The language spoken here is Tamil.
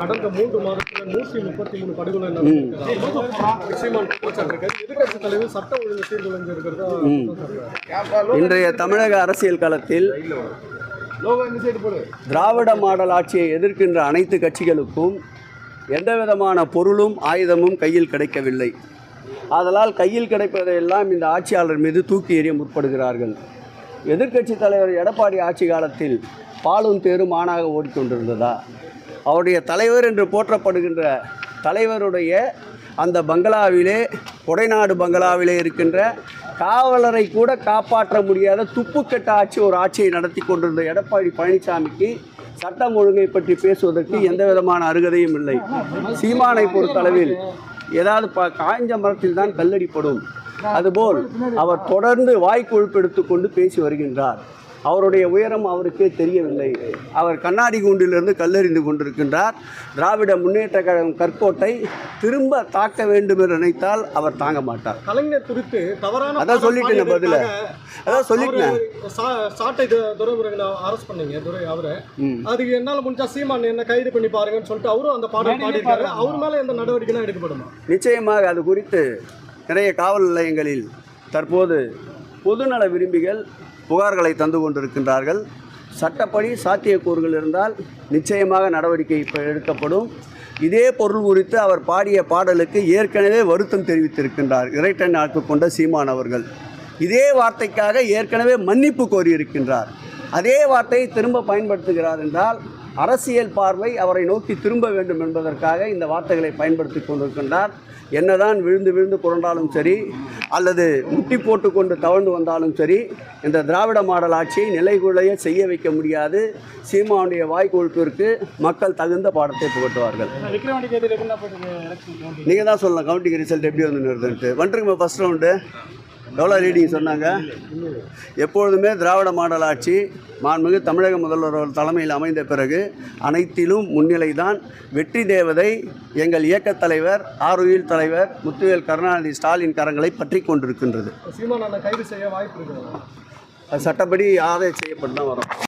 கடந்த மூன்று மாதத்துல நூற்றி முப்பத்தி மூணு படுகொலை எதிர்கட்சி தலைவர் சட்ட ஒழுங்கு சீர்குலைஞ்சு இருக்கிறதா இன்றைய தமிழக அரசியல் களத்தில் திராவிட மாடல் ஆட்சியை எதிர்க்கின்ற அனைத்து கட்சிகளுக்கும் எந்த விதமான பொருளும் ஆயுதமும் கையில் கிடைக்கவில்லை. ஆதலால் கையில் கிடைப்பதையெல்லாம் இந்த ஆட்சியாளர் மீது தூக்கி எறிய முற்படுகிறார்கள். எதிர்க்கட்சி தலைவர் எடப்பாடி ஆட்சி காலத்தில் பாலும் தேரும் ஆணாக ஓடிக்கொண்டிருந்ததா? அவருடைய தலைவர் என்று போற்றப்படுகின்ற தலைவருடைய அந்த பங்களாவிலே கொடைநாடு பங்களாவிலே இருக்கின்ற காவலரை கூட காப்பாற்ற முடியாத துப்புக்கெட்ட ஆட்சி ஒரு ஆட்சியை நடத்தி கொண்டிருந்த எடப்பாடி பழனிசாமிக்கு சட்டம் ஒழுங்கை பற்றி பேசுவதற்கு எந்த விதமான அருகதையும் இல்லை. சீமானை பொறுத்தளவில் ஏதாவது ப காய்ஞ்ச மரத்தில் தான் கல்லடிப்படும் அதுபோல் அவர் தொடர்ந்து வாய்க்கொழுப்பு எடுத்துக்கொண்டு பேசி வருகின்றார். அவருடைய உயரம் அவருக்கே தெரியவில்லை. அவர் கண்ணாடி கூண்டிலிருந்து கல்லெறிந்து கொண்டிருக்கின்றார். திராவிட முன்னேற்ற கழகம் கற்கோட்டை திரும்ப தாக்க வேண்டும் என்று நினைத்தால் அவர் தாங்க மாட்டார். கலைஞர் குறித்து தவறான அதான் சொல்லிட்டேன் பதில. அதான் சொல்லிட்டேன் சாட்டை துரைமுருகன் அரெஸ்ட் பண்ணீங்க துரை அவரை. அதுக்கு என்னால முடிஞ்சா சீமான் என்ன கைது பண்ணி பாருங்கன்னு சொல்லிட்டு அவரும் அந்த பாடல் பாடியிருக்காரு. அவர் மேல எந்த நடவடிக்கைலாம் எடுக்கப்படுமா? நிச்சயமாக அது குறித்து நிறைய காவல் நிலையங்களில் தற்போது பொதுநல விரும்பிகள் புகார்களை தந்து கொண்டிருக்கின்றார்கள். சட்டப்படி சாத்தியக்கூறுகள் இருந்தால் நிச்சயமாக நடவடிக்கை இப்போ எடுக்கப்படும். இதே பொருள் குறித்து அவர் பாடிய பாடலுக்கு ஏற்கனவே வருத்தம் தெரிவித்திருக்கின்றார். இரைட்டன் நாக்கு கொண்ட சீமான் அவர்கள். இதே வார்த்தைக்காக ஏற்கனவே மன்னிப்பு கோரியிருக்கின்றார். அதே வார்த்தையை திரும்ப பயன்படுத்துகிறார் என்றால் அரசியல் பார்வை அவரை நோக்கி திரும்ப வேண்டும் என்பதற்காக இந்த வார்த்தைகளை பயன்படுத்தி கொண்டிருக்கின்றார். என்னதான் விழுந்து விழுந்து புரண்டாலும் சரி அல்லது முட்டி போட்டு கொண்டு தவழ்ந்து வந்தாலும் சரி இந்த திராவிட மாடல் ஆட்சியை நிலைகுலைய செய்ய வைக்க முடியாது. சீமானுடைய வாய்க்கொழுப்பிற்கு மக்கள் தகுந்த பாடத்தை புகட்டுவார்கள். நீங்கள் தான் சொல்லலாம் கவுண்டிங் ரிசல்ட் எப்படி வந்து வந்துருக்குமா ஃபஸ்ட் ரவுண்டு எவ்வளோ ரீடிங் சொன்னாங்க. எப்பொழுதுமே திராவிட மாடல் ஆட்சி மாண்புமிகு தமிழக முதல்வர் தலைமையில் அமைந்த பிறகு அனைத்திலும் முன்னிலை தான் வெற்றி தேவதை எங்கள் இயக்கத் தலைவர் ஆருயில் தலைவர் முத்துவேல் கருணாநிதி ஸ்டாலின் கரங்களை பற்றி கொண்டிருக்கின்றது. கைது செய்ய வாய்ப்பு சட்டப்படி ஆதாயம் செய்யப்பட்டு தான் வரும்.